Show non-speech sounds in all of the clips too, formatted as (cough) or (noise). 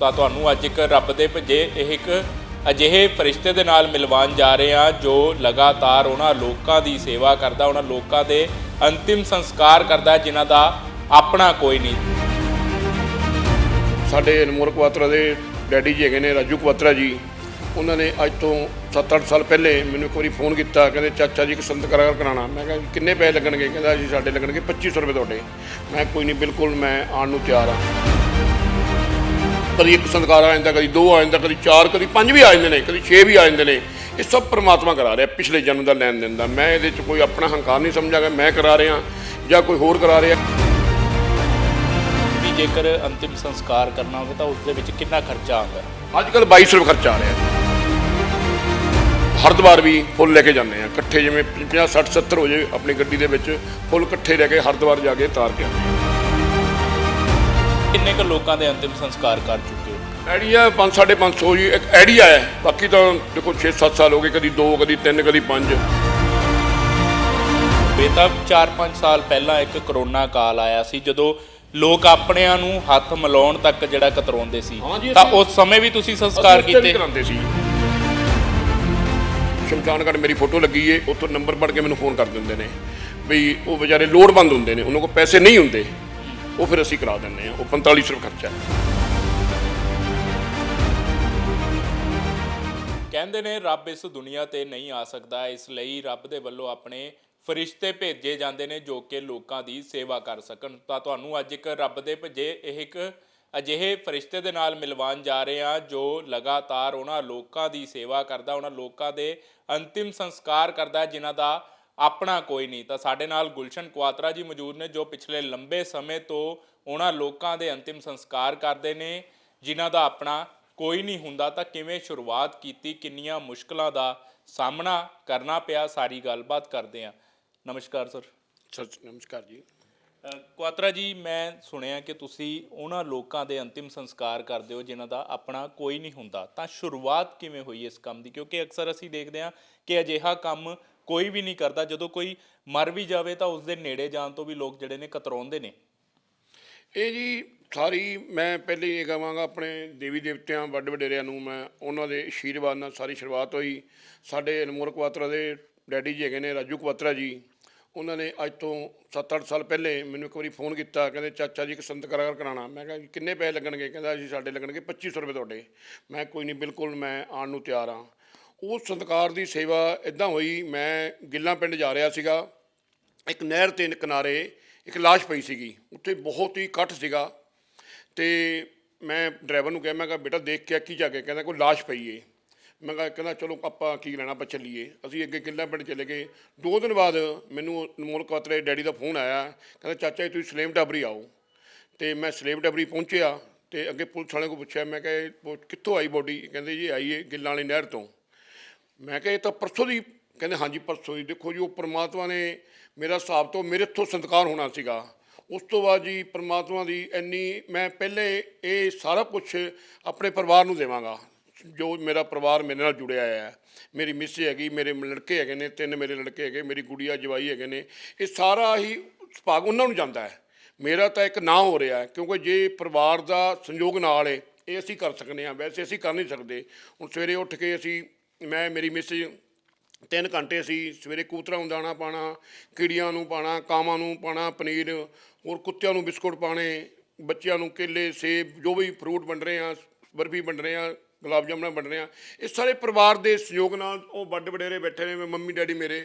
ਤਾਂ ਤੁਹਾਨੂੰ ਅੱਜ ਇੱਕ ਰੱਬ ਦੇ ਭੇਜੇ, ਇਹ ਇੱਕ ਅਜਿਹੇ ਫਰਿਸ਼ਤੇ ਦੇ ਨਾਲ ਮਿਲਵਾਉਣ ਜਾ ਰਹੇ ਹਾਂ ਜੋ ਲਗਾਤਾਰ ਉਹਨਾਂ ਲੋਕਾਂ ਦੀ ਸੇਵਾ ਕਰਦਾ, ਉਹਨਾਂ ਲੋਕਾਂ ਦੇ ਅੰਤਿਮ ਸੰਸਕਾਰ ਕਰਦਾ, ਜਿਨ੍ਹਾਂ ਦਾ ਆਪਣਾ ਕੋਈ ਨਹੀਂ। ਸਾਡੇ ਅਨਮੋਲ ਕੁਆਤਰਾ ਦੇ ਡੈਡੀ ਜੀ ਹੈਗੇ ਨੇ, ਰਾਜੂ ਕੁਆਤਰਾ ਜੀ। ਉਹਨਾਂ ਨੇ ਅੱਜ ਤੋਂ 7-8 ਸਾਲ ਪਹਿਲੇ ਮੈਨੂੰ ਇੱਕ ਵਾਰੀ ਫੋਨ ਕੀਤਾ, ਕਹਿੰਦੇ, ਚਾਚਾ ਜੀ, ਇੱਕ ਸੰਤਕਾਰ ਕਰਾਉਣਾ। ਮੈਂ ਕਿਹਾ, ਕਿੰਨੇ ਪੈਸੇ ਲੱਗਣਗੇ? ਕਹਿੰਦਾ, ਜੀ, ਸਾਡੇ ਲੱਗਣਗੇ 2500 ਰੁਪਏ ਤੁਹਾਡੇ। ਮੈਂ ਕੋਈ ਨਹੀਂ, ਬਿਲਕੁਲ ਮੈਂ ਆਉਣ ਨੂੰ ਤਿਆਰ ਹਾਂ। ਕਦੀ ਇੱਕ ਸੰਤਕਾਰ ਆ ਜਾਂਦਾ ਕਦੀ ਦੋ ਆ ਜਾਂਦਾ ਕਦੀ ਚਾਰ ਕਦੀ ਪੰਜ ਵੀ ਆ ਜਾਂਦੇ ਨੇ ਕਦੀ ਛੇ ਵੀ ਆ ਜਾਂਦੇ ਨੇ। ਇਹ ਸਭ ਪ੍ਰਮਾਤਮਾ ਕਰਾ ਰਿਹਾ ਪਿਛਲੇ ਜਨਮ ਦਾ ਲੈਣ ਦੇਣ ਦਾ। ਮੈਂ ਇਹਦੇ 'ਚ ਕੋਈ ਆਪਣਾ ਹੰਕਾਰ ਨਹੀਂ ਸਮਝਾਗਾ ਮੈਂ ਕਰਾ ਰਿਹਾ ਜਾਂ ਕੋਈ ਹੋਰ ਕਰਾ ਰਿਹਾ। ਵੀ ਜੇਕਰ ਅੰਤਿਮ ਸੰਸਕਾਰ ਕਰਨਾ ਹੋਵੇ ਤਾਂ ਉਸ ਦੇ ਵਿੱਚ ਕਿੰਨਾ ਖਰਚਾ ਆਉਂਦਾ? ਅੱਜ ਕੱਲ 2200 ਰੁਪਏ ਖਰਚਾ ਆ ਰਿਹਾ। ਹਰਿਦੁਆਰ ਵੀ ਫੁੱਲ ਲੈ ਕੇ ਜਾਂਦੇ ਆ। ਇਕੱਠੇ ਜਿਵੇਂ 50 60 70 ਹੋ ਜੇ ਆਪਣੀ ਗੱਡੀ ਦੇ ਵਿੱਚ ਫੁੱਲ ਇਕੱਠੇ ਲੈ ਕੇ ਹਰਿਦੁਆਰ ਜਾ ਕੇ ਤਾਰ ਕੇ ਆਉਂਦੇ ਕਿੰਨੇ ਕੁ ਲੋਕਾਂ ਦੇ ਅੰਤਿਮ ਸੰਸਕਾਰ ਕਰ ਚੁੱਕੇ ਹੋ ਆ ਆਈਡੀਆ 5 550 ਜੀ ਇੱਕ ਆਈਡੀਆ ਹੈ ਬਾਕੀ ਤਾਂ ਦੇਖੋ 6-7 ਸਾਲ ਹੋ ਗਏ ਕਦੀ 2 ਕਦੀ 3 ਕਦੀ 5 ਬੇਤਾ 4-5 ਸਾਲ ਪਹਿਲਾਂ ਇੱਕ ਕਰੋਨਾ ਕਾਲ ਆਇਆ ਸੀ ਜਦੋਂ ਲੋਕ ਆਪਣਿਆਂ ਨੂੰ ਹੱਥ ਮਿਲਾਉਣ ਤੱਕ ਜਿਹੜਾ ਕਤਰਾਉਂਦੇ ਸੀ। ਤਾਂ ਉਸ ਸਮੇਂ ਵੀ ਤੁਸੀਂ ਸੰਸਕਾਰ ਕੀਤੇ। ਕਰਾਉਂਦੇ ਸੀ। ਸ਼ਮਸ਼ਾਨਗੜ੍ਹ ਮੇਰੀ ਫੋਟੋ ਲੱਗੀ ਏ ਉੱਥੋਂ ਨੰਬਰ ਪੜ ਕੇ ਮੈਨੂੰ ਫੋਨ ਕਰ ਦਿੰਦੇ ਨੇ ਵੀ ਉਹ ਵਿਚਾਰੇ ਲੋੜਵੰਦ ਹੁੰਦੇ ਨੇ ਉਹਨਾਂ ਕੋਲ ਪੈਸੇ ਨਹੀਂ ਹੁੰਦੇ। ਉਹ ਫਿਰ ਅਸੀਂ ਕਰਾ ਦਿੰਦੇ ਆ ਉਹ 4500 ਰੁਪਏ ਖਰਚਾ ਹੈ। ਕਹਿੰਦੇ ਨੇ, ਰੱਬ ਇਸ ਦੁਨੀਆ ਤੇ ਨਹੀਂ ਆ ਸਕਦਾ। ਇਸ ਲਈ ਰੱਬ ਦੇ ਵੱਲੋਂ ਆਪਣੇ ਫਰਿਸ਼ਤੇ ਭੇਜੇ ਜਾਂਦੇ ਨੇ ਜੋ ਕਿ ਲੋਕਾਂ ਦੀ ਸੇਵਾ ਕਰ ਸਕਣ। ਤਾਂ ਤੁਹਾਨੂੰ ਅੱਜ ਇੱਕ ਰੱਬ ਦੇ ਭੇਜੇ, ਇਹ ਇੱਕ ਅਜਿਹੇ ਫਰਿਸ਼ਤੇ ਦੇ ਨਾਲ ਮਿਲਵਾਉਣ ਜਾ ਰਹੇ ਹਾਂ ਜੋ ਲਗਾਤਾਰ ਉਹਨਾਂ ਲੋਕਾਂ ਦੀ ਸੇਵਾ ਕਰਦਾ, ਉਹਨਾਂ ਲੋਕਾਂ ਦੇ ਅੰਤਿਮ ਸੰਸਕਾਰ ਕਰਦਾ, ਜਿਨ੍ਹਾਂ ਦਾ ਆਪਣਾ ਕੋਈ ਨਹੀਂ। ਤਾਂ ਸਾਡੇ ਨਾਲ ਗੁਲਸ਼ਨ ਕੁਆਤਰਾ ਜੀ ਮੌਜੂਦ ਨੇ ਜੋ ਪਿਛਲੇ ਲੰਬੇ ਸਮੇਂ ਤੋਂ ਉਹਨਾਂ ਲੋਕਾਂ ਦੇ ਅੰਤਿਮ ਸੰਸਕਾਰ ਕਰਦੇ ਨੇ, ਜਿਨ੍ਹਾਂ ਦਾ ਆਪਣਾ ਕੋਈ ਨਹੀਂ ਹੁੰਦਾ ਤਾਂ ਕਿਵੇਂ ਸ਼ੁਰੂਆਤ ਕੀਤੀ ਕਿੰਨੀਆਂ ਮੁਸ਼ਕਲਾਂ ਦਾ ਸਾਹਮਣਾ ਕਰਨਾ ਪਿਆ ਸਾਰੀ ਗੱਲਬਾਤ ਕਰਦੇ ਹਾਂ। ਨਮਸਕਾਰ ਸਰ। ਸਤਿ ਨਮਸਕਾਰ ਜੀ। ਕੁਆਤਰਾ ਜੀ ਮੈਂ ਸੁਣਿਆ ਕਿ ਤੁਸੀਂ ਉਹਨਾਂ ਲੋਕਾਂ ਦੇ ਅੰਤਿਮ ਸੰਸਕਾਰ ਕਰਦੇ ਹੋ ਜਿਨ੍ਹਾਂ ਦਾ ਆਪਣਾ ਕੋਈ ਨਹੀਂ ਹੁੰਦਾ। ਤਾਂ ਸ਼ੁਰੂਆਤ ਕਿਵੇਂ ਹੋਈ ਇਸ ਕੰਮ ਦੀ? ਕਿਉਂਕਿ ਅਕਸਰ ਅਸੀਂ ਦੇਖਦੇ ਹਾਂ ਕਿ ਅਜਿਹਾ ਕੰਮ ਕੋਈ ਵੀ ਨਹੀਂ ਕਰਦਾ। ਜਦੋਂ ਕੋਈ ਮਰ ਵੀ ਜਾਵੇ ਤਾਂ ਉਸ ਦੇ ਨੇੜੇ ਜਾਣ ਤੋਂ ਵੀ ਲੋਕ ਜਿਹੜੇ ਨੇ ਕਤਰਾਉਂਦੇ ਨੇ। ਇਹ ਜੀ ਸਾਰੀ ਮੈਂ ਪਹਿਲੇ ਇਹ ਕਹਾਂਗਾ ਆਪਣੇ ਦੇਵੀ ਦੇਵਤਿਆਂ ਵੱਡ ਵਡੇਰਿਆਂ ਨੂੰ ਮੈਂ ਉਹਨਾਂ ਦੇ ਆਸ਼ੀਰਵਾਦ ਨਾਲ ਸਾਰੀ ਸ਼ੁਰੂਆਤ ਹੋਈ। ਸਾਡੇ ਅਨਮੋਲ ਕਵਾਤਰਾ ਦੇ ਡੈਡੀ ਜੀ ਹੈਗੇ ਨੇ ਰਾਜੂ ਕਵਾਤਰਾ ਜੀ। ਉਹਨਾਂ ਨੇ ਅੱਜ ਤੋਂ 7-8 ਸਾਲ ਪਹਿਲੇ ਮੈਨੂੰ ਇੱਕ ਵਾਰੀ ਫੋਨ ਕੀਤਾ ਕਹਿੰਦੇ ਚਾਚਾ ਜੀ ਇੱਕ ਸੰਤਕਾਰ ਕਰਾਉਣਾ। ਮੈਂ ਕਿਹਾ ਜੀ, ਕਿੰਨੇ ਪੈਸੇ ਲੱਗਣਗੇ? ਕਹਿੰਦਾ ਜੀ ਸਾਡੇ ਲੱਗਣਗੇ 2500 ਰੁਪਏ ਤੁਹਾਡੇ। ਮੈਂ ਕੋਈ ਨਹੀਂ ਬਿਲਕੁਲ ਮੈਂ ਆਉਣ ਨੂੰ ਤਿਆਰ ਹਾਂ। ਉਹ ਸੰਤਕਾਰ ਦੀ ਸੇਵਾ ਇਦਾਂ ਹੋਈ ਮੈਂ ਗਿੱਲਾਂ ਪਿੰਡ ਜਾ ਰਿਹਾ ਸੀਗਾ। ਇੱਕ ਨਹਿਰ ਤੇ ਕਿਨਾਰੇ ਇੱਕ ਲਾਸ਼ ਪਈ ਸੀਗੀ। ਉੱਥੇ ਬਹੁਤ ਹੀ ਇਕੱਠ ਸੀਗਾ। ਤੇ ਮੈਂ ਡਰਾਈਵਰ ਨੂੰ ਕਿਹਾ, ਮੈਂ ਕਿਹਾ, ਬੇਟਾ, ਦੇਖ ਕੇ ਕੀ ਜਾ ਕੇ? ਕਹਿੰਦਾ, ਕੋਈ ਲਾਸ਼ ਪਈ ਏ। ਮੈਂ ਕਿਹਾ, ਕਹਿੰਦਾ, ਚਲੋ, ਆਪਾਂ ਕੀ ਲੈਣਾ, ਆਪਾਂ ਚੱਲੀਏ। ਅਸੀਂ ਅੱਗੇ ਕਿੱਲਾ ਪਿੰਡ ਚਲੇ ਗਏ। ਦੋ ਦਿਨ ਬਾਅਦ ਮੈਨੂੰ ਅਨਮੋਲ ਕਾਤਰੇ ਡੈਡੀ ਦਾ ਫੋਨ ਆਇਆ, ਕਹਿੰਦਾ, ਚਾਚਾ ਜੀ, ਤੁਸੀਂ ਸਲੇਮ ਟਾਬਰੀ ਆਓ। ਤੇ ਮੈਂ ਸਲੇਮ ਟਾਬਰੀ ਪਹੁੰਚਿਆ ਤੇ ਅੱਗੇ ਪੁਲਿਸ ਵਾਲਿਆਂ ਕੋਲ ਪੁੱਛਿਆ, ਮੈਂ ਕਿਹਾ, ਇਹ ਕਿੱਥੋਂ ਆਈ ਬੋਡੀ? ਕਹਿੰਦੇ, ਜੀ, ਆਈ ਏ, ਗਿੱਲਾਂ ਵਾਲੀ ਨਹਿਰ ਤੋਂ। ਮੈਂ ਕਿਹਾ, ਇਹ ਤਾਂ ਪਰਸੋਂ ਦੀ, ਕਹਿੰਦੇ, ਹਾਂਜੀ, ਪਰਸੋਂ ਦੀ। ਦੇਖੋ ਜੀ, ਉਹ ਪ੍ਰਮਾਤਮਾ ਨੇ ਮੇਰਾ ਹਿਸਾਬ ਤੋਂ ਮੇਰੇ ਤੋਂ ਸੰਤਕਾਰ ਹੋਣਾ ਸੀਗਾ। ਉਸ ਤੋਂ ਬਾਅਦ ਜੀ ਪ੍ਰਮਾਤਮਾ ਦੀ ਇੰਨੀ ਮੈਂ ਪਹਿਲੇ ਇਹ ਸਾਰਾ ਕੁਝ ਆਪਣੇ ਪਰਿਵਾਰ ਨੂੰ ਦੇਵਾਂਗਾ। ਜੋ ਮੇਰਾ ਪਰਿਵਾਰ ਮੇਰੇ ਨਾਲ ਜੁੜਿਆ ਹੈ। ਮੇਰੀ ਮਿਸ ਹੈਗੀ, ਮੇਰੇ ਲੜਕੇ ਹੈਗੇ ਨੇ, ਤਿੰਨ ਮੇਰੇ ਲੜਕੇ ਹੈਗੇ, ਮੇਰੀ ਗੁੜੀਆ ਜਵਾਈ ਹੈਗੇ ਨੇ, ਇਹ ਸਾਰਾ ਹੀ ਭਾਗ ਉਹਨਾਂ ਨੂੰ ਜਾਂਦਾ ਹੈ। ਮੇਰਾ ਤਾਂ ਇੱਕ ਨਾਂ ਹੋ ਰਿਹਾ ਕਿਉਂਕਿ ਜੇ ਪਰਿਵਾਰ ਦਾ ਸੰਯੋਗ ਨਾਲ ਹੈ ਇਹ ਅਸੀਂ ਕਰ ਸਕਨੇ ਹਾਂ, ਵੈਸੇ ਅਸੀਂ ਕਰ ਨਹੀਂ ਸਕਦੇ। ਹੁਣ ਸਵੇਰੇ ਉੱਠ ਕੇ ਅਸੀਂ, ਮੈਂ, ਮੇਰੀ ਮਿਸ ਤਿੰਨ ਘੰਟੇ ਅਸੀਂ ਸਵੇਰੇ ਕੂਤਰਾ ਨੂੰ ਦਾਣਾ ਪਾਣਾ, ਕੀੜੀਆਂ ਨੂੰ ਪਾਣਾ, ਕਾਵਾਂ ਨੂੰ ਪਾਣਾ, ਪਨੀਰ ਹੋਰ ਕੁੱਤਿਆਂ ਨੂੰ ਬਿਸਕੁਟ ਪਾਣੇ, ਬੱਚਿਆਂ ਨੂੰ ਕੇਲੇ, ਸੇਬ, ਜੋ ਵੀ ਫਰੂਟ ਵੰਡ ਰਹੇ ਆ ਬਰਫੀ ਵੰਡ ਰਹੇ ਆ ਗੁਲਾਬ ਜਾਮਣਾ ਵੰਡ ਰਹੇ ਆ ਇਹ ਸਾਰੇ ਪਰਿਵਾਰ ਦੇ ਸਹਿਯੋਗ ਨਾਲ ਉਹ ਵੱਡ ਵਡੇਰੇ ਬੈਠੇ ਨੇ ਮੰਮੀ, ਡੈਡੀ ਮੇਰੇ,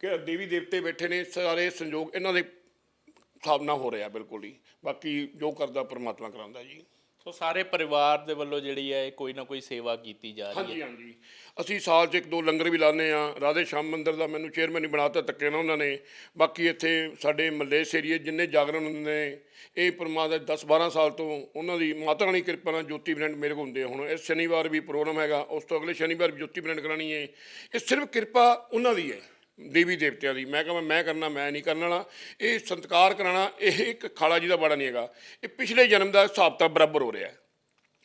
ਕਿ ਦੇਵੀ ਦੇਵਤੇ ਬੈਠੇ ਨੇ, ਸਾਰੇ ਸੰਯੋਗ ਇਹਨਾਂ ਦੇ ਹਿਸਾਬ ਨਾਲ ਹੋ ਰਿਹਾ ਬਿਲਕੁਲ ਹੀ ਬਾਕੀ ਜੋ ਕਰਦਾ ਪਰਮਾਤਮਾ ਕਰਾਉਂਦਾ ਜੀ। ਸੋ ਸਾਰੇ ਪਰਿਵਾਰ ਦੇ ਵੱਲੋਂ ਜਿਹੜੀ ਹੈ ਇਹ ਕੋਈ ਨਾ ਕੋਈ ਸੇਵਾ ਕੀਤੀ ਜਾ ਰਹੀ ਹੈ। ਹਾਂਜੀ ਹਾਂਜੀ। ਅਸੀਂ ਸਾਲ 'ਚ ਇੱਕ ਦੋ ਲੰਗਰ ਵੀ ਲਾਉਂਦੇ ਆ ਰਾਧੇ ਸ਼ਾਮ ਮੰਦਿਰ ਦਾ ਮੈਨੂੰ ਚੇਅਰਮੈਨ ਹੀ ਬਣਾਤਾ, ਧੱਕੇ ਨਾ ਉਹਨਾਂ ਨੇ। ਬਾਕੀ ਇੱਥੇ ਸਾਡੇ ਮੱਲੇ ਏਰੀਏ ਜਿੰਨੇ ਜਾਗਰਣ ਹੁੰਦੇ ਨੇ, ਇਹ ਪਰਮਾਤਮਾ ਦੇ 10 12 ਸਾਲ ਤੋਂ ਉਹਨਾਂ ਦੀ ਮਾਤਾ ਰਾਣੀ ਕਿਰਪਾ ਨਾਲ ਜੋਤੀ ਬ੍ਰੈਂਡ ਮੇਰੇ ਕੋਲ ਹੁੰਦੇ ਆ। ਹੁਣ ਇਸ ਸ਼ਨੀਵਾਰ ਵੀ ਪ੍ਰੋਗਰਾਮ ਹੈਗਾ, ਉਸ ਤੋਂ ਅਗਲੇ ਸ਼ਨੀਵਾਰ ਵੀ ਜੋਤੀ ਬ੍ਰੈਂਡ ਕਰਾਣੀ ਹੈ। ਇਹ ਸਿਰਫ ਕਿਰਪਾ ਉਹਨਾਂ ਦੀ ਹੈ। ਦੇਵੀ ਦੇਵਤਿਆਂ ਦੀ। ਮੈਂ ਕਹਾਂ, ਮੈਂ ਕਰਨਾ, ਮੈਂ ਨਹੀਂ ਕਰਨ ਵਾਲਾ। ਇਹ ਸੰਤਕਾਰ ਕਰਾਣਾ ਇਹ ਇੱਕ ਖਾਲਾ ਜੀ ਦਾ ਬੜਾ ਨਹੀਂ ਹੈਗਾ। ਇਹ ਪਿਛਲੇ ਜਨਮ ਦਾ ਹਿਸਾਬ ਤਾਂ ਬਰਾਬਰ ਹੋ ਰਿਹਾ ਹੈ।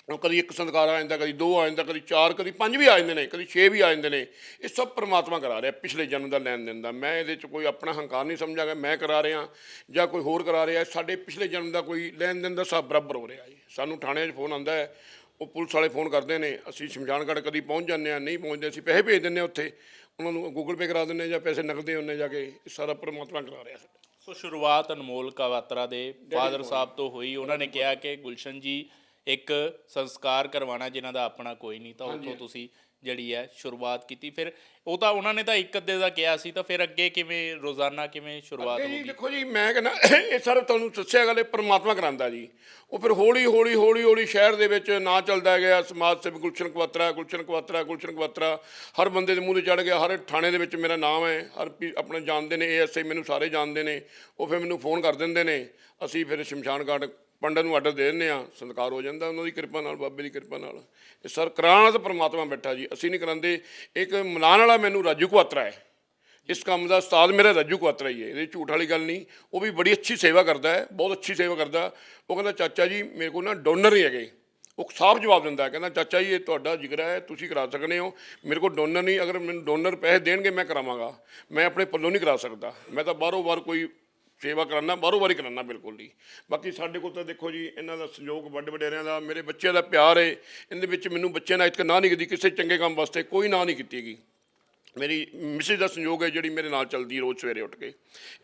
ਉਹ ਕਦੀ ਇੱਕ ਸੰਸਕਾਰ ਆ ਜਾਂਦਾ, ਕਦੀ ਦੋ ਆ ਜਾਂਦਾ, ਕਦੀ ਚਾਰ, ਕਦੀ ਪੰਜ ਵੀ ਆ ਜਾਂਦੇ ਨੇ, ਕਦੀ ਛੇ ਵੀ ਆ ਜਾਂਦੇ ਨੇ। ਇਹ ਸਭ ਪਰਮਾਤਮਾ ਕਰਾ ਰਿਹਾ ਪਿਛਲੇ ਜਨਮ ਦਾ ਲੈਣ ਦੇਣ ਦਾ। ਮੈਂ ਇਹਦੇ 'ਚ ਕੋਈ ਆਪਣਾ ਹੰਕਾਰ ਨਹੀਂ ਸਮਝਾਂਗਾ, ਮੈਂ ਕਰਾ ਰਿਹਾ ਜਾਂ ਕੋਈ ਹੋਰ ਕਰਾ ਰਿਹਾ। ਸਾਡੇ ਪਿਛਲੇ ਜਨਮ ਦਾ ਕੋਈ ਲੈਣ ਦੇਣ ਦਾ ਸਭ ਬਰਾਬਰ ਹੋ ਰਿਹਾ ਜੀ ਸਾਨੂੰ ਥਾਣੇ 'ਚ ਫੋਨ ਆਉਂਦਾ ਹੈ, ਉਹ ਪੁਲਿਸ ਵਾਲੇ ਫੋਨ ਕਰਦੇ ਨੇ, ਅਸੀਂ ਸ਼ਮਸ਼ਾਨਗੜ੍ਹ ਕਦੀ ਪਹੁੰਚ ਜਾਂਦੇ ਆ ਨਹੀਂ ਪਹੁੰਚਦੇ, ਅਸੀਂ ਪੈਸੇ ਭੇਜ ਦਿੰਦੇ ਆ ਉੱਥੇ। ਉਹਨਾਂ ਨੂੰ ਗੂਗਲ ਪੇ ਕਰਾ ਹਾਂ ਜਾਂ ਪੈਸੇ ਨਕਦੇ ਹੁੰਦੇ ਜਾ ਕੇ ਸਾਰਾ ਪ੍ਰਮਾਤਮਾ ਕਰਾ ਰਿਹਾ ਸਾਡਾ। ਸੋ ਸ਼ੁਰੂਆਤ ਅਨਮੋਲ ਕਵਾਤਰਾ ਦੇ ਫਾਦਰ ਸਾਹਿਬ ਤੋਂ ਹੋਈ। ਉਹਨਾਂ ਨੇ ਕਿਹਾ ਕਿ ਗੁਲਸ਼ਨ ਜੀ ਇੱਕ ਸੰਸਕਾਰ ਕਰਵਾਉਣਾ ਜਿਨ੍ਹਾਂ ਦਾ ਆਪਣਾ ਕੋਈ ਨਹੀਂ ਤਾਂ ਉੱਥੋਂ ਤੁਸੀਂ ਜਿਹੜੀ ਹੈ ਸ਼ੁਰੂਆਤ ਕੀਤੀ। ਫਿਰ ਉਹ ਤਾਂ ਉਹਨਾਂ ਨੇ ਤਾਂ ਇੱਕ ਅੱਧੇ ਦਾ ਕਿਹਾ ਸੀ ਤਾਂ ਫਿਰ ਅੱਗੇ ਕਿਵੇਂ ਰੋਜ਼ਾਨਾ ਕਿਵੇਂ ਸ਼ੁਰੂਆਤ ਅੱਗੇ ਜੀ ਦੇਖੋ ਜੀ ਮੈਂ ਕਹਿੰਦਾ ਇਹ ਸਾਰਾ ਤੁਹਾਨੂੰ ਦੱਸਿਆ ਗੱਲ ਇਹ ਪਰਮਾਤਮਾ ਕਰਾਂਦਾ ਜੀ। ਉਹ ਫਿਰ ਹੌਲੀ ਹੌਲੀ ਹੌਲੀ ਹੌਲੀ ਸ਼ਹਿਰ ਦੇ ਵਿੱਚ ਨਾਂ ਚੱਲਦਾ ਗਿਆ ਸਮਾਜ ਸੇਵੀ ਗੁਲਸ਼ਨ ਕਵਾਤਰਾ ਗੁਲਸ਼ਨ ਕਵਾਤਰਾ ਗੁਲਸ਼ਨ ਕਵਾਤਰਾ ਹਰ ਬੰਦੇ ਦੇ ਮੂੰਹ ਤੇ ਚੜ ਗਿਆ ਹਰ ਥਾਣੇ ਦੇ ਵਿੱਚ ਮੇਰਾ ਨਾਮ ਹੈ ਹਰ ਪੀ- ਆਪਣੇ ਜਾਣਦੇ ਨੇ ਏਐਸਆਈ ਮੈਨੂੰ ਸਾਰੇ ਜਾਣਦੇ ਨੇ ਉਹ ਫਿਰ ਮੈਨੂੰ ਫੋਨ ਕਰ ਦਿੰਦੇ ਨੇ ਅਸੀਂ ਫਿਰ ਸ਼ਮਸ਼ਾਨ ਘਾਟ ਪੰਡਤ ਨੂੰ ਆਰਡਰ ਦੇ ਦਿੰਦੇ ਆ ਸੰਸਕਾਰ ਹੋ ਜਾਂਦਾ ਉਹਨਾਂ ਦੀ ਕਿਰਪਾ ਨਾਲ, ਬਾਬੇ ਦੀ ਕਿਰਪਾ ਨਾਲ। ਇਹ ਸਰ, ਕਰਾਉਣ ਵਾਲਾ ਤਾਂ ਪਰਮਾਤਮਾ ਬੈਠਾ ਜੀ, ਅਸੀਂ ਨਹੀਂ ਕਰਾਂਦੇ ਇੱਕ ਮਨਾਉਣ ਵਾਲਾ ਮੈਨੂੰ ਰਾਜੂ ਕੁਆਤਰਾ ਹੈ। ਇਸ ਕੰਮ ਦਾ ਉਸਤਾਦ ਮੇਰਾ ਰਾਜੂ ਕੁਆਤਰਾ ਹੀ ਹੈ, ਇਹਦੇ 'ਚ ਝੂਠ ਵਾਲੀ ਗੱਲ ਨਹੀਂ। ਉਹ ਵੀ ਬੜੀ ਅੱਛੀ ਸੇਵਾ ਕਰਦਾ ਹੈ, ਬਹੁਤ ਅੱਛੀ ਸੇਵਾ ਕਰਦਾ। ਉਹ ਕਹਿੰਦਾ, ਚਾਚਾ ਜੀ, ਮੇਰੇ ਕੋਲ ਨਾ ਡੋਨਰ ਨਹੀਂ ਹੈਗੇ। ਉਹ ਸਾਫ਼ ਜਵਾਬ ਦਿੰਦਾ ਕਹਿੰਦਾ, ਚਾਚਾ ਜੀ, ਇਹ ਤੁਹਾਡਾ ਜਿਗਰਾ ਹੈ, ਤੁਸੀਂ ਕਰਾ ਸਕਦੇ ਹੋ। ਮੇਰੇ ਕੋਲ ਡੋਨਰ ਨਹੀਂ, ਅਗਰ ਮੈਨੂੰ ਡੋਨਰ ਪੈਸੇ ਦੇਣਗੇ, ਮੈਂ ਕਰਾਵਾਂਗਾ। ਮੈਂ ਆਪਣੇ ਪੱਲੋਂ ਨਹੀਂ ਕਰਾ ਸਕਦਾ। ਮੈਂ ਤਾਂ ਬਾਹਰੋਂ ਬਾਹਰ ਕੋਈ ਸੇਵਾ ਕਰਾਨਾ, ਬਾਹਰੋਂ ਬਾਹਰ ਹੀ ਕਰਾਨਾ ਬਿਲਕੁਲ ਨਹੀਂ। ਬਾਕੀ ਸਾਡੇ ਕੋਲ ਤਾਂ ਦੇਖੋ ਜੀ, ਇਹਨਾਂ ਦਾ ਸਹਿਯੋਗ ਵੱਡ ਵਡੇਰਿਆਂ ਦਾ, ਮੇਰੇ ਬੱਚਿਆਂ ਦਾ ਪਿਆਰ ਹੈ ਇਹਦੇ ਵਿੱਚ ਮੈਨੂੰ ਬੱਚਿਆਂ ਨਾਲ ਇੱਕ ਨਾ ਨਹੀਂ ਕੀਤੀ, ਕਿਸੇ ਚੰਗੇ ਕੰਮ ਵਾਸਤੇ ਕੋਈ ਨਾ ਨਹੀਂ ਕੀਤੀ ਗਈ ਮੇਰੀ ਮਿਸਿਸ ਦਾ ਸੰਯੋਗ ਹੈ ਜਿਹੜੀ ਮੇਰੇ ਨਾਲ ਚੱਲਦੀ ਰੋਜ਼ ਸਵੇਰੇ ਉੱਠ ਕੇ।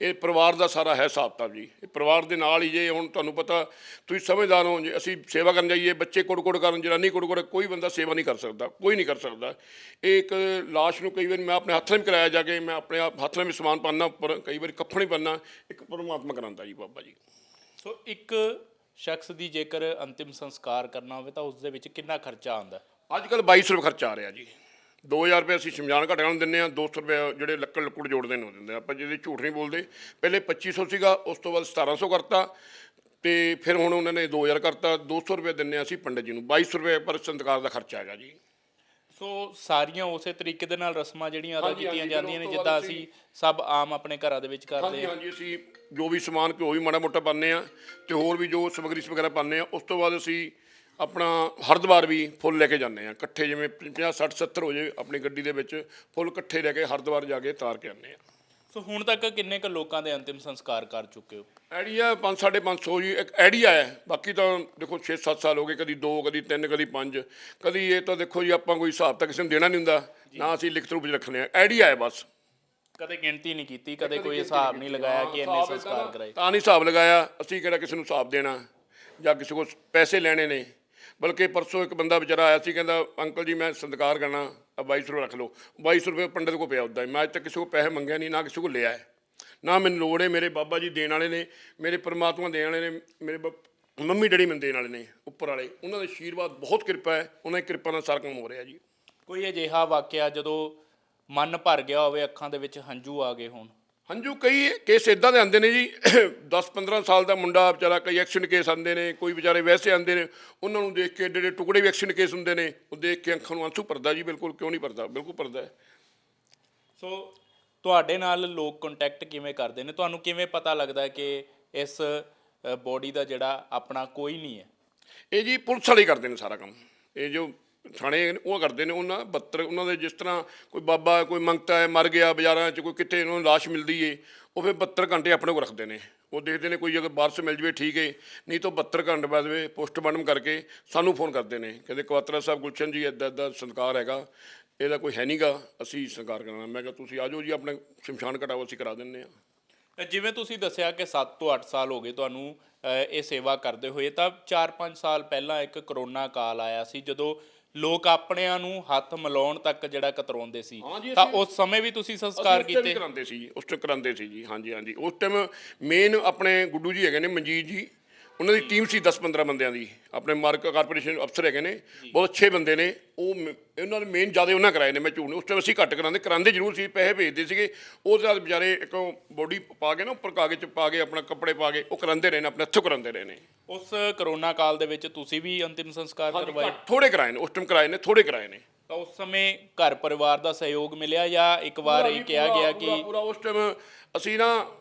ਇਹ ਪਰਿਵਾਰ ਦਾ ਸਾਰਾ ਹੈ ਹਿਸਾਬ ਜੀ। ਇਹ ਪਰਿਵਾਰ ਦੇ ਨਾਲ ਹੀ ਜੇ ਹੁਣ ਤੁਹਾਨੂੰ ਪਤਾ ਤੁਸੀਂ ਸਮਝਦਾਰ ਹੋ ਜੇ ਅਸੀਂ ਸੇਵਾ ਕਰਨ ਜਾਈਏ ਬੱਚੇ ਕੁੜ-ਕੁੜ ਕਰਨ ਜਨਾਨੀ ਕੁੜ-ਕੁੜ ਕੋਈ ਬੰਦਾ ਸੇਵਾ ਨਹੀਂ ਕਰ ਸਕਦਾ ਕੋਈ ਨਹੀਂ ਕਰ ਸਕਦਾ। ਇਹ ਇੱਕ ਲਾਸ਼ ਨੂੰ ਕਈ ਵਾਰ ਮੈਂ ਆਪਣੇ ਹੱਥ ਨਾਲ ਵੀ ਕਰਾਇਆ ਜਾ ਕੇ ਮੈਂ ਆਪਣੇ ਆਪ ਹੱਥ ਨਾਲ ਵੀ ਸਮਾਨ ਪਾਉਂਦਾ ਉੱਪਰ ਕਈ ਵਾਰੀ ਕੱਫਣ ਪਾਉਂਦਾ ਇੱਕ ਪਰਮਾਤਮਾ ਕਰਾਂਦਾ ਜੀ ਬਾਬਾ ਜੀ। ਸੋ ਇੱਕ ਸ਼ਖਸ ਦੀ ਜੇਕਰ ਅੰਤਿਮ ਸੰਸਕਾਰ ਕਰਨਾ ਹੋਵੇ ਤਾਂ ਉਸ ਦੇ ਵਿੱਚ ਕਿੰਨਾ ਖਰਚਾ ਆਉਂਦਾ? ਅੱਜ ਕੱਲ 2200 ਰੁਪਏ ਖਰਚਾ ਆ ਰਿਹਾ ਜੀ। 2000 ਰੁਪਏ ਅਸੀਂ ਸ਼ਮਸ਼ਾਨ ਘਾਟਾਂ ਨੂੰ ਦਿੰਦੇ ਆ 200 ਰੁਪਏ ਜਿਹੜੇ ਲੱਕੜ ਲੱਕੜ ਜੋੜਦੇ ਨੇ ਉਹ ਦਿੰਦੇ ਆ। ਆਪਾਂ ਜਿਹਦੇ ਝੂਠ ਨਹੀਂ ਬੋਲਦੇ। ਪਹਿਲੇ 2500 ਸੀਗਾ ਉਸ ਤੋਂ ਬਾਅਦ 1700 ਕਰਤਾ ਤੇ ਫਿਰ ਹੁਣ ਉਹਨਾਂ ਨੇ 2000 ਕਰਤਾ। 200 ਰੁਪਏ ਦਿੰਦੇ ਆ ਅਸੀਂ ਪੰਡਤ ਜੀ ਨੂੰ। 2200 ਰੁਪਏ ਪਰ ਸੰਤਕਾਰ ਦਾ ਖਰਚਾ ਹੈਗਾ ਜੀ। ਸੋ ਸਾਰੀਆਂ ਉਸੇ ਤਰੀਕੇ ਦੇ ਨਾਲ ਰਸਮਾਂ ਜਿਹੜੀਆਂ ਅਦਾ ਕੀਤੀਆਂ ਜਾਂਦੀਆਂ ਨੇ ਜਿੱਦਾਂ ਅਸੀਂ ਸਭ ਆਮ ਆਪਣੇ ਘਰਾਂ ਦੇ ਵਿੱਚ ਕਰਦੇ ਹਾਂ। ਹਾਂਜੀ ਅਸੀਂ ਜੋ ਵੀ ਸਮਾਨ ਘਿਓ ਵੀ ਮਾੜਾ ਮੋਟਾ ਪਾਉਂਦੇ ਆ ਤੇ ਹੋਰ ਵੀ ਜੋ ਸਮਗਰੀ ਵਗੈਰਾ ਪਾਉਂਦੇ ਆ ਉਸ ਤੋਂ ਬਾਅਦ ਅਸੀਂ ਆਪਣਾ ਹਰਿਦੁਆਰ ਵੀ ਫੁੱਲ ਲੈ ਕੇ ਜਾਂਦੇ ਆ ਇਕੱਠੇ ਜਿਵੇਂ 50 60 70 ਹੋ ਜੇ ਆਪਣੀ ਗੱਡੀ ਦੇ ਵਿੱਚ ਫੁੱਲ ਇਕੱਠੇ ਲੈ ਕੇ ਹਰਿਦੁਆਰ ਜਾ ਕੇ ਤਾਰ ਕੇ ਆਉਂਦੇ ਆ ਸੋ ਹੁਣ ਤੱਕ ਕਿੰਨੇ ਕੁ ਲੋਕਾਂ ਦੇ ਅੰਤਿਮ ਸੰਸਕਾਰ ਕਰ ਚੁੱਕੇ ਹੋ? ਆਈਡੀਆ 5 550 ਜੀ ਇੱਕ ਆਈਡੀਆ ਹੈ। ਬਾਕੀ ਤਾਂ ਦੇਖੋ 6-7 ਸਾਲ ਹੋ ਗਏ ਕਦੀ 2 ਕਦੀ 3 ਕਦੀ 5 ਕਦੀ ਇਹ ਤਾਂ ਦੇਖੋ ਜੀ ਆਪਾਂ ਕੋਈ ਹਿਸਾਬ ਤਾਂ ਕਿਸੇ ਨੂੰ ਦੇਣਾ ਨਹੀਂ ਹੁੰਦਾ। ਨਾ ਅਸੀਂ ਲਿਖਤ ਰੂਪ ਵਿੱਚ ਰੱਖਣੇ ਆ। ਆਈਡੀਆ ਹੈ ਬਸ। ਕਦੇ ਗਿਣਤੀ ਨਹੀਂ ਕੀਤੀ ਕਦੇ ਕੋਈ ਹਿਸਾਬ ਨਹੀਂ ਲਗਾਇਆ ਕਿ ਇੰਨੇ ਸੰਸਕਾਰ ਕਰਾਏ। ਤਾਂ ਨਹੀਂ ਹਿਸਾਬ ਲਗਾਇਆ। ਅਸੀਂ ਕਿਹੜਾ ਕਿਸੇ ਨੂੰ ਹਿਸਾਬ ਦੇਣਾ ਜਾਂ ਕਿਸੇ ਕੋਲ ਪੈਸੇ ਲੈਣੇ ਨੇ। ਬਲਕਿ ਪਰਸੋਂ ਇੱਕ ਬੰਦਾ ਵਿਚਾਰਾ ਆਇਆ ਸੀ, ਕਹਿੰਦਾ, ਅੰਕਲ ਜੀ, ਮੈਂ ਸੰਸਕਾਰ ਕਰਨਾ ਆ 2200 ਰੁਪਏ ਰੱਖ ਲਓ। 2200 ਰੁਪਏ ਪੰਡਤ ਕੋ ਪਿਆ ਉੱਦਾਂ ਹੀ। ਮੈਂ ਅੱਜ ਤੱਕ ਕਿਸੇ ਕੋ ਪੈਸੇ ਮੰਗਿਆ ਨਹੀਂ, ਨਾ ਕਿਸੇ ਕੋ ਲਿਆ ਹੈ। ਨਾ ਮੈਨੂੰ ਲੋੜ ਹੈ, ਮੇਰੇ ਬਾਬਾ ਜੀ ਦੇਣ ਵਾਲੇ ਨੇ, ਮੇਰੇ ਪਰਮਾਤਮਾ ਦੇਣ ਵਾਲੇ ਨੇ, ਮੇਰੇ ਬ- ਮੰਮੀ ਡੈਡੀ ਮੈਨੂੰ ਦੇਣ ਵਾਲੇ ਨੇ, ਉੱਪਰ ਵਾਲੇ। ਉਹਨਾਂ ਦਾ ਆਸ਼ੀਰਵਾਦ ਬਹੁਤ ਕਿਰਪਾ ਹੈ। ਉਹਨਾਂ ਦੀ ਕਿਰਪਾ ਨਾਲ ਸਾਰਾ ਕੰਮ ਹੋ ਰਿਹਾ ਜੀ। ਕੋਈ ਅਜਿਹਾ ਵਾਕਿਆ ਜਦੋਂ ਮਨ ਭਰ ਗਿਆ ਹੋਵੇ, ਅੱਖਾਂ ਦੇ ਵਿੱਚ ਹੰਝੂ ਆ ਗਏ ਹੋਣ? ਹੰਝੂ ਕਈ ਕੇਸ ਇਦਾਂ ਦੇ ਆਉਂਦੇ ਨੇ ਜੀ (coughs) 10-15 ਸਾਲ ਦਾ ਮੁੰਡਾ ਵਿਚਾਰਾ ਕਈ ਐਕਸੀਡੈਂਟ ਕੇਸ ਆਉਂਦੇ ਨੇ ਕੋਈ ਵਿਚਾਰੇ ਵੈਸੇ ਆਉਂਦੇ ਨੇ ਉਹਨਾਂ ਨੂੰ ਦੇਖ ਕੇ ਏਡੇ ਏਡੇ ਟੁਕੜੇ ਵੀ ਐਕਸੀਡੈਂਟ ਕੇਸ ਹੁੰਦੇ ਨੇ ਉਹ ਦੇਖ ਕੇ ਅੱਖਾਂ ਨੂੰ ਆਂਸੂ ਭਰਦਾ ਜੀ ਬਿਲਕੁਲ ਕਿਉਂ ਨਹੀਂ ਭਰਦਾ ਬਿਲਕੁਲ ਭਰਦਾ ਹੈ। ਸੋ ਤੁਹਾਡੇ ਨਾਲ ਲੋਕ ਕੰਟੈਕਟ ਕਿਵੇਂ ਕਰਦੇ ਨੇ? ਤੁਹਾਨੂੰ ਕਿਵੇਂ ਪਤਾ ਲੱਗਦਾ ਕਿ ਇਸ ਬੋਡੀ ਦਾ ਜਿਹੜਾ ਆਪਣਾ ਕੋਈ ਨਹੀਂ ਹੈ? ਇਹ ਜੀ ਪੁਲਿਸ ਵਾਲੇ ਕਰਦੇ ਨੇ ਸਾਰਾ ਕੰਮ। ਇਹ ਜੋ ਥਾਣੇ ਉਹ ਕਰਦੇ ਨੇ ਉਹਨਾਂ 72 ਉਹਨਾਂ ਦੇ ਜਿਸ ਤਰ੍ਹਾਂ ਕੋਈ ਬਾਬਾ, ਕੋਈ ਮੰਗਤਾ ਹੈ, ਮਰ ਗਿਆ, ਬਾਜ਼ਾਰਾਂ 'ਚ ਕੋਈ ਕਿੱਥੇ ਉਹਨਾਂ ਨੂੰ ਲਾਸ਼ ਮਿਲਦੀ ਏ, ਉਹ ਫਿਰ 72 ਘੰਟੇ ਆਪਣੇ ਕੋਲ ਰੱਖਦੇ ਨੇ। ਉਹ ਦੇਖਦੇ ਨੇ ਕੋਈ ਅਗਰ ਬਾਰਸ ਮਿਲ ਜਵੇ ਠੀਕ ਏ, ਨਹੀਂ ਤਾਂ 72 ਘੰਟੇ ਬਾਅਦ ਵੇ ਪੋਸਟਮਾਰਟਮ ਕਰਕੇ ਸਾਨੂੰ ਫੋਨ ਕਰਦੇ ਨੇ, ਕਹਿੰਦੇ ਕਵਾਤਰਾ ਸਾਹਿਬ, ਗੁਲਸ਼ਨ ਜੀ ਇੱਦਾਂ ਇੱਦਾਂ ਸੰਸਕਾਰ ਹੈਗਾ, ਇਹਦਾ ਕੋਈ ਹੈ ਨਹੀਂਗਾ ਅਸੀਂ ਸੰਸਕਾਰ ਕਰਾਉਣਾ ਮੈਂ ਕਿਹਾ, ਤੁਸੀਂ ਆਜੋ ਜੀ, ਆਪਣੇ ਸ਼ਮਸ਼ਾਨ ਘਟਾਓ ਅਸੀਂ ਕਰਾ ਦਿੰਦੇ ਆ ਜਿਵੇਂ ਤੁਸੀਂ ਦੱਸਿਆ ਕਿ 7 ਤੋਂ 8 ਸਾਲ ਹੋ ਗਏ ਤੁਹਾਨੂੰ ਇਹ ਸੇਵਾ ਕਰਦੇ ਹੋਏ ਤਾਂ 4-5 ਸਾਲ ਪਹਿਲਾਂ ਇੱਕ ਕਰੋਨਾ ਕਾਲ ਆਇਆ ਸੀ ਜਦੋਂ ਲੋਕ ਆਪਣਿਆਂ ਨੂੰ ਹੱਥ ਮਿਲਾਉਣ ਤੱਕ ਜਿਹੜਾ ਕਤਰਾਉਂਦੇ ਸੀ। ਤਾਂ ਉਸ ਸਮੇਂ ਵੀ ਤੁਸੀਂ ਸੰਸਕਾਰ ਕੀਤੇ? ਕਰਾਉਂਦੇ ਸੀ ਉਸ ਟਾਈਮ ਕਰਾਉਂਦੇ ਸੀ ਜੀ ਹਾਂਜੀ ਹਾਂਜੀ। ਉਸ ਟਾਈਮ ਮੇਨ ਆਪਣੇ ਗੁੱਡੂ ਜੀ ਹੈਗੇ ਨੇ ਮਨਜੀਤ ਜੀ ਉਹਨਾਂ ਦੀ ਟੀਮ ਸੀ 10-15 ਬੰਦਿਆਂ ਦੀ। ਆਪਣੇ ਮਾਰਕ ਕਾਰਪੋਰੇਸ਼ਨ ਅਫਸਰ ਹੈਗੇ ਨੇ। ਬਹੁਤ ਅੱਛੇ ਬੰਦੇ ਨੇ। ਉਹ ਮ- ਉਹਨਾਂ ਨੇ ਮੇਨ ਜ਼ਿਆਦਾ ਉਹਨਾਂ ਕਰਾਏ ਨੇ ਮੈਂ ਝੂਠ ਨਹੀਂ ਉਸ ਟਾਈਮ ਅਸੀਂ ਘੱਟ ਕਰਾਉਂਦੇ। ਕਰਾਉਂਦੇ ਜ਼ਰੂਰ ਸੀ ਪੈਸੇ ਭੇਜਦੇ ਸੀਗੇ। ਉਹਦੇ ਨਾਲ ਵਿਚਾਰੇ ਇੱਕ ਬੋਡੀ ਪਾ ਕੇ ਨਾ ਉੱਪਰ ਕਾਗਜ਼ ਚ ਪਾ ਕੇ ਆਪਣਾ ਕੱਪੜੇ ਪਾ ਕੇ ਉਹ ਕਰਾਉਂਦੇ ਰਹੇ ਨੇ ਆਪਣੇ ਹੱਥੋਂ ਕਰਾਉਂਦੇ ਰਹੇ ਨੇ। ਉਸ ਕਰੋਨਾ ਕਾਲ ਦੇ ਵਿੱਚ ਤੁਸੀਂ ਵੀ ਅੰਤਿਮ ਸੰਸਕਾਰ ਕਰਵਾਏ? ਥੋੜੇ ਕਰਾਏ ਨੇ ਉਸ ਟਾਈਮ ਕਰਾਏ ਨੇ ਥੋੜੇ ਕਰਾਏ ਨੇ। ਤਾਂ ਉਸ ਸਮੇਂ ਘਰ ਪਰਿਵਾਰ ਦਾ ਸਹਿਯੋਗ ਮਿਲਿਆ ਜਾਂ ਇੱਕ ਵਾਰ ਇਹ ਕਿਹਾ ਗਿਆ ਕਿ ਪੂਰਾ- ਪੂਰਾ ਉਸ ਟਾਈਮ ਅਸੀਂ ਨਾ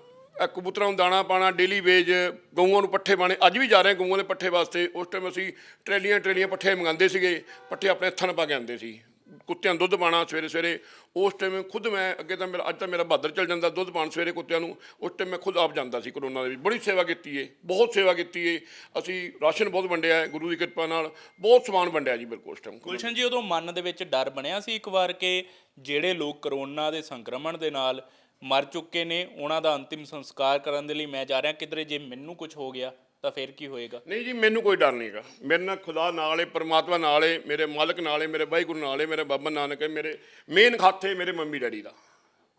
ਕਬੂਤਰਾਂ ਨੂੰ ਦਾਣਾ ਪਾਣਾ ਡੇਲੀ ਵੇਜ ਗਊਆਂ ਨੂੰ ਪੱਠੇ ਪਾਣੇ ਅੱਜ ਵੀ ਜਾ ਰਹੇ ਗਊਆਂ ਦੇ ਪੱਠੇ ਵਾਸਤੇ। ਉਸ ਟਾਈਮ ਅਸੀਂ ਟਰੇਲੀਆਂ ਟਰੇਲੀਆਂ ਪੱਠੇ ਮੰਗਾਉਂਦੇ ਸੀਗੇ। ਪੱਠੇ ਆਪਣੇ ਹੱਥਾਂ ਨਾਲ ਪਾ ਕੇ ਆਉਂਦੇ ਸੀ। ਕੁੱਤਿਆਂ ਨੂੰ ਦੁੱਧ ਪਾਣਾ ਸਵੇਰੇ ਸਵੇਰੇ। ਉਸ ਟਾਈਮ ਖੁਦ ਮੈਂ ਅੱਗੇ ਤਾਂ ਮੇਰਾ, ਅੱਜ ਤਾਂ ਮੇਰਾ ਬਹਾਦਰ ਚੱਲ ਜਾਂਦਾ ਦੁੱਧ ਪਾਣ ਸਵੇਰੇ ਕੁੱਤਿਆਂ ਨੂੰ। ਉਸ ਟਾਈਮ ਮੈਂ ਖੁਦ ਆਪ ਜਾਂਦਾ ਸੀ ਕਰੋਨਾ ਦੇ ਵਿੱਚ। ਬੜੀ ਸੇਵਾ ਕੀਤੀ ਏ, ਬਹੁਤ ਸੇਵਾ ਕੀਤੀ ਏ। ਅਸੀਂ ਰਾਸ਼ਨ ਬਹੁਤ ਵੰਡਿਆ ਗੁਰੂ ਦੀ ਕਿਰਪਾ ਨਾਲ। ਬਹੁਤ ਸਮਾਨ ਵੰਡਿਆ ਜੀ ਬਿਲਕੁਲ ਉਸ ਟਾਈਮ ਗੁਲਸ਼ਨ ਜੀ, ਉਦੋਂ ਮਨ ਦੇ ਵਿੱਚ ਡਰ ਬਣਿਆ ਸੀ ਇੱਕ ਵਾਰ ਕਿ ਜਿਹੜੇ ਲੋਕ ਕਰੋਨਾ ਦੇ ਸੰਕਰਮਣ ਦੇ ਨਾਲ ਮਰ ਚੁੱਕੇ ਨੇ, ਉਹਨਾਂ ਦਾ ਅੰਤਿਮ ਸੰਸਕਾਰ ਕਰਨ ਦੇ ਲਈ ਮੈਂ ਜਾ ਰਿਹਾ। ਕਿਧਰੇ ਜੇ ਮੈਨੂੰ ਕੁਝ ਹੋ ਗਿਆ, ਤਾਂ ਫਿਰ ਕੀ ਹੋਏਗਾ? ਨਹੀਂ ਜੀ, ਮੈਨੂੰ ਕੋਈ ਡਰ ਨਹੀਂਗਾ। ਮੇਰੇ ਨਾਲ ਖੁਦਾ ਨਾਲ ਏ ਪਰਮਾਤਮਾ ਨਾਲ ਏ ਮੇਰੇ ਮਾਲਕ ਨਾਲ ਏ ਮੇਰੇ ਵਾਹਿਗੁਰੂ ਨਾਲ ਏ ਮੇਰੇ ਬਾਬਾ ਨਾਨਕ ਏ ਮੇਰੇ ਮੇਨ ਖਾਤੇ ਮੇਰੇ ਮੰਮੀ ਡੈਡੀ ਦਾ।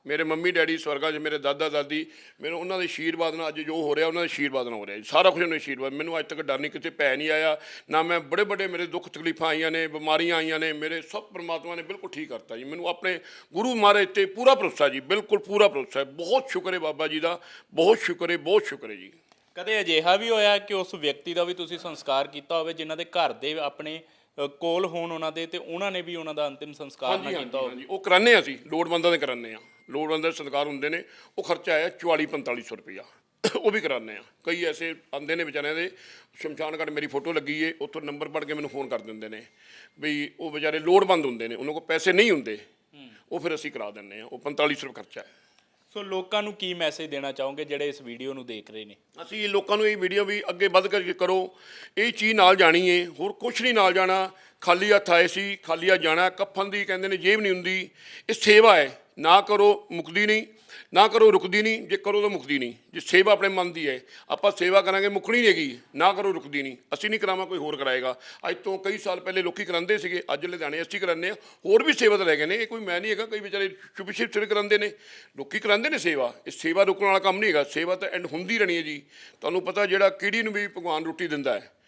ਮੇਰੇ ਮੰਮੀ ਡੈਡੀ ਸਵਰਗਾਂ 'ਚ ਮੇਰੇ ਦਾਦਾ ਦਾਦੀ ਮੈਨੂੰ ਉਹਨਾਂ ਦੇ ਆਸ਼ੀਰਵਾਦ ਨਾਲ ਅੱਜ ਜੋ ਹੋ ਰਿਹਾ ਉਹਨਾਂ ਦੇ ਆਸ਼ੀਰਵਾਦ ਨਾਲ ਹੋ ਰਿਹਾ ਜੀ। ਸਾਰਾ ਕੁਝ ਉਹਨਾਂ ਦੇ ਆਸ਼ੀਰਵਾਦ ਮੈਨੂੰ ਅੱਜ ਤੱਕ ਡਰ ਨਹੀਂ ਕਿਤੇ ਪੈ ਨਹੀਂ ਆਇਆ। ਨਾ ਮੈਂ ਬੜੇ ਬੜੇ ਮੇਰੇ ਦੁੱਖ ਤਕਲੀਫਾਂ ਆਈਆਂ ਨੇ ਬਿਮਾਰੀਆਂ ਆਈਆਂ ਨੇ ਮੇਰੇ ਸਭ ਪਰਮਾਤਮਾ ਨੇ ਬਿਲਕੁਲ ਠੀਕ ਕਰਤਾ ਜੀ। ਮੈਨੂੰ ਆਪਣੇ ਗੁਰੂ ਮਹਾਰਾਜ ਤੇ ਪੂਰਾ ਭਰੋਸਾ ਜੀ ਬਿਲਕੁਲ ਪੂਰਾ ਭਰੋਸਾ ਹੈ। ਬਹੁਤ ਸ਼ੁਕਰ ਹੈ ਬਾਬਾ ਜੀ ਦਾ ਬਹੁਤ ਸ਼ੁਕਰ ਹੈ ਬਹੁਤ ਸ਼ੁਕਰ ਹੈ ਜੀ। ਕਦੇ ਅਜਿਹਾ ਵੀ ਹੋਇਆ ਕਿ ਉਸ ਵਿਅਕਤੀ ਦਾ ਵੀ ਤੁਸੀਂ ਸੰਸਕਾਰ ਕੀਤਾ ਹੋਵੇ ਜਿਨ੍ਹਾਂ ਦੇ ਘਰ ਦੇ ਆਪਣੇ ਕੋਲ ਹੋਣ ਉਹਨਾਂ ਦੇ ਤੇ ਉਹਨਾਂ ਨੇ ਵੀ ਉਹਨਾਂ ਦਾ ਅੰਤਿਮ ਸੰਸਕਾਰ ਨਾ ਕੀਤਾ ਹੋਵੇ? ਉਹ ਕਰਾਨੇ ਅਸੀਂ ਲੋੜਵੰਦਾਂ ਦੇ ਕਰਾਨੇ ਆ ਲੋੜਵੰਦਾਂ ਦੇ ਸਤਿਕਾਰ ਹੁੰਦੇ ਨੇ ਉਹ ਖਰਚਾ ਆਇਆ 44 4500 ਰੁਪਇਆ। ਉਹ ਵੀ ਕਰਾਨੇ ਆ ਕਈ ਐਸੇ ਆਂਦੇ ਨੇ ਵਿਚਾਰਿਆਂ ਦੇ ਸ਼ਮਸ਼ਾਨ ਘਾਟ ਮੇਰੀ ਫੋਟੋ ਲੱਗੀ ਏ ਉੱਥੋਂ ਨੰਬਰ ਪੜ ਕੇ ਮੈਨੂੰ ਫੋਨ ਕਰ ਦਿੰਦੇ ਨੇ ਵੀ ਉਹ ਵਿਚਾਰੇ ਲੋੜਵੰਦ ਹੁੰਦੇ ਨੇ ਉਹਨਾਂ ਕੋਲ ਪੈਸੇ ਨਹੀਂ ਹੁੰਦੇ। ਉਹ ਫਿਰ ਅਸੀਂ ਕਰਾ ਦਿੰਨੇ ਆ ਉਹ 4500 ਰੁਪਏ ਖਰਚਾ ਹੈ। ਸੋ ਲੋਕਾਂ ਨੂੰ ਕੀ ਮੈਸੇਜ ਦੇਣਾ ਚਾਹੋਗੇ ਜਿਹੜੇ ਇਸ ਵੀਡੀਓ ਨੂੰ ਦੇਖ ਰਹੇ ਨੇ? ਅਸੀਂ ਲੋਕਾਂ ਨੂੰ ਇਹ ਵੀਡੀਓ ਵੀ ਅੱਗੇ ਵੱਧ ਕੇ ਕਰੋ ਇਹ ਚੀਜ਼ ਨਾਲ ਜਾਣੀ ਏ ਹੋਰ ਕੁਝ ਨਹੀਂ ਨਾਲ ਜਾਣਾ। ਖਾਲੀ ਹੱਥ ਆਏ ਸੀ ਖਾਲੀ ਹੱਥ ਜਾਣਾ ਕਫਨ ਦੀ ਕਹਿੰਦੇ ਨੇ ਜੇਬ ਨਹੀਂ ਹੁੰਦੀ ਇਹ ਸੇਵਾ ਹੈ। ਨਾ ਕਰੋ ਮੁਕਦੀ ਨਹੀਂ, ਨਾ ਕਰੋ ਰੁਕਦੀ ਨਹੀਂ, ਜੇ ਕਰੋ ਤਾਂ ਮੁਕਦੀ ਨਹੀਂ। ਜੇ ਸੇਵਾ ਆਪਣੇ ਮਨ ਦੀ ਹੈ, ਆਪਾਂ ਸੇਵਾ ਕਰਾਂਗੇ, ਮੁੱਕਣੀ ਨਹੀਂ ਹੈਗੀ। ਨਾ ਕਰੋ ਰੁਕਦੀ ਨਹੀਂ। ਅਸੀਂ ਨਹੀਂ ਕਰਾਵਾਂ, ਕੋਈ ਹੋਰ ਕਰਾਏਗਾ। ਅੱਜ ਤੋਂ ਕਈ ਸਾਲ ਪਹਿਲੇ ਲੋਕੀ ਕਰਾਉਂਦੇ ਸੀਗੇ, ਅੱਜ ਲੁਧਿਆਣੇ ਅਸੀਂ ਕਰਾਉਂਦੇ ਆ ਹੋਰ ਵੀ ਸੇਵਾ ਤਾਂ ਲੈ ਗਏ ਨੇ। ਇਹ ਕੋਈ ਮੈਂ ਨਹੀਂ ਹੈਗਾ, ਕਈ ਵਿਚਾਰੇ ਚੁਪੀ ਛਿਪ ਛਿਪ ਕਰਾਉਂਦੇ ਨੇ। ਲੋਕੀ ਕਰਾਉਂਦੇ ਨੇ ਸੇਵਾ। ਇਹ ਸੇਵਾ ਰੁਕਣ ਵਾਲਾ ਕੰਮ ਨਹੀਂ ਹੈਗਾ। ਸੇਵਾ ਤਾਂ ਐਂਡ ਹੁੰਦੀ ਰਹਿਣੀ ਹੈ ਜੀ। ਤੁਹਾਨੂੰ ਪਤਾ ਜਿਹੜਾ ਕਿਹੜੀ ਨੂੰ ਵੀ ਭਗਵਾਨ ਰੋਟੀ ਦਿੰਦਾ ਹੈ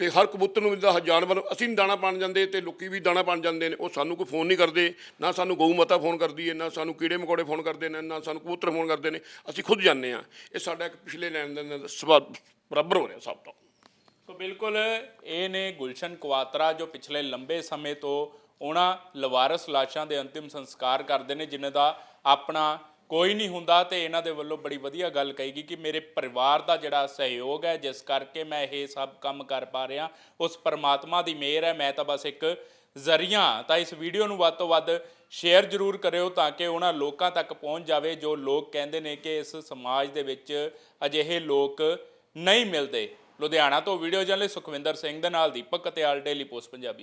ਤੇ ਹਰ ਕਬੂਤਰ ਨੂੰ ਦਿੰਦਾ ਜਾਨਵਰ। ਅਸੀਂ ਨਹੀਂ ਦਾਣਾ ਪਾਣ ਜਾਂਦੇ ਤੇ ਲੋਕੀ ਵੀ ਦਾਣਾ ਪਾਣ ਜਾਂਦੇ ਨੇ। ਉਹ ਸਾਨੂੰ ਕੋਈ ਫੋਨ ਨਹੀਂ ਕਰਦੇ। ਨਾ ਸਾਨੂੰ ਗਊ ਮਾਤਾ ਫੋਨ ਕਰਦੀ ਹੈ ਨਾ ਸਾਨੂੰ ਕੀੜੇ ਮਕੌੜੇ ਫੋਨ ਕਰਦੇ ਨੇ, ਨਾ ਸਾਨੂੰ ਕਬੂਤਰ ਫੋਨ ਕਰਦੇ ਨੇ। ਅਸੀਂ ਖੁਦ ਜਾਂਦੇ ਆ ਇਹ ਸਾਡਾ ਇੱਕ ਪਿਛਲੇ ਲੈਣ ਦੇਣ ਦਾ ਸਬਬ ਬਰਾਬਰ ਹੋ ਰਿਹਾ ਸਭ ਤੋਂ। ਸੋ ਬਿਲਕੁਲ ਇਹ ਨੇ ਗੁਲਸ਼ਨ ਕੁਆਤਰਾ ਜੋ ਪਿਛਲੇ ਲੰਬੇ ਸਮੇਂ ਤੋਂ ਉਹਨਾਂ ਲਵਾਰਸ ਲਾਸ਼ਾਂ ਦੇ ਅੰਤਿਮ ਸੰਸਕਾਰ ਕਰਦੇ ਨੇ, ਜਿਨ੍ਹਾਂ ਦਾ ਆਪਣਾ ਕੋਈ ਨਹੀਂ ਹੁੰਦਾ ਤੇ ਇਹਨਾਂ ਦੇ ਵੱਲੋਂ ਬੜੀ ਵਧੀਆ ਗੱਲ ਕਹੀ ਗਈ ਕਿ ਮੇਰੇ ਪਰਿਵਾਰ ਦਾ ਜਿਹੜਾ ਸਹਿਯੋਗ ਹੈ, ਜਿਸ ਕਰਕੇ ਮੈਂ ਇਹ ਸਭ ਕੰਮ ਕਰ ਪਾ ਰਿਹਾ, ਉਸ ਪਰਮਾਤਮਾ ਦੀ ਮਿਹਰ ਹੈ। ਮੈਂ ਤਾਂ ਬਸ ਇੱਕ ਜ਼ਰੀਆ ਤਾਂ ਇਸ ਵੀਡੀਓ ਨੂੰ ਵੱਧ ਤੋਂ ਵੱਧ ਸ਼ੇਅਰ ਜ਼ਰੂਰ ਕਰਿਓ ਤਾਂ ਕਿ ਉਹਨਾਂ ਲੋਕਾਂ ਤੱਕ ਪਹੁੰਚ ਜਾਵੇ, ਜੋ ਲੋਕ ਕਹਿੰਦੇ ਨੇ ਕਿ ਇਸ ਸਮਾਜ ਦੇ ਵਿੱਚ ਅਜਿਹੇ ਲੋਕ ਨਹੀਂ ਮਿਲਦੇ। ਲੁਧਿਆਣਾ ਤੋਂ ਵੀਡੀਓ ਜਰਨਲਿਸਟ ਸੁਖਵਿੰਦਰ ਸਿੰਘ ਦੇ ਨਾਲ ਦੀਪਕ ਕਤਿਆਲ ਡੇਲੀ ਪੋਸਟ ਪੰਜਾਬੀ।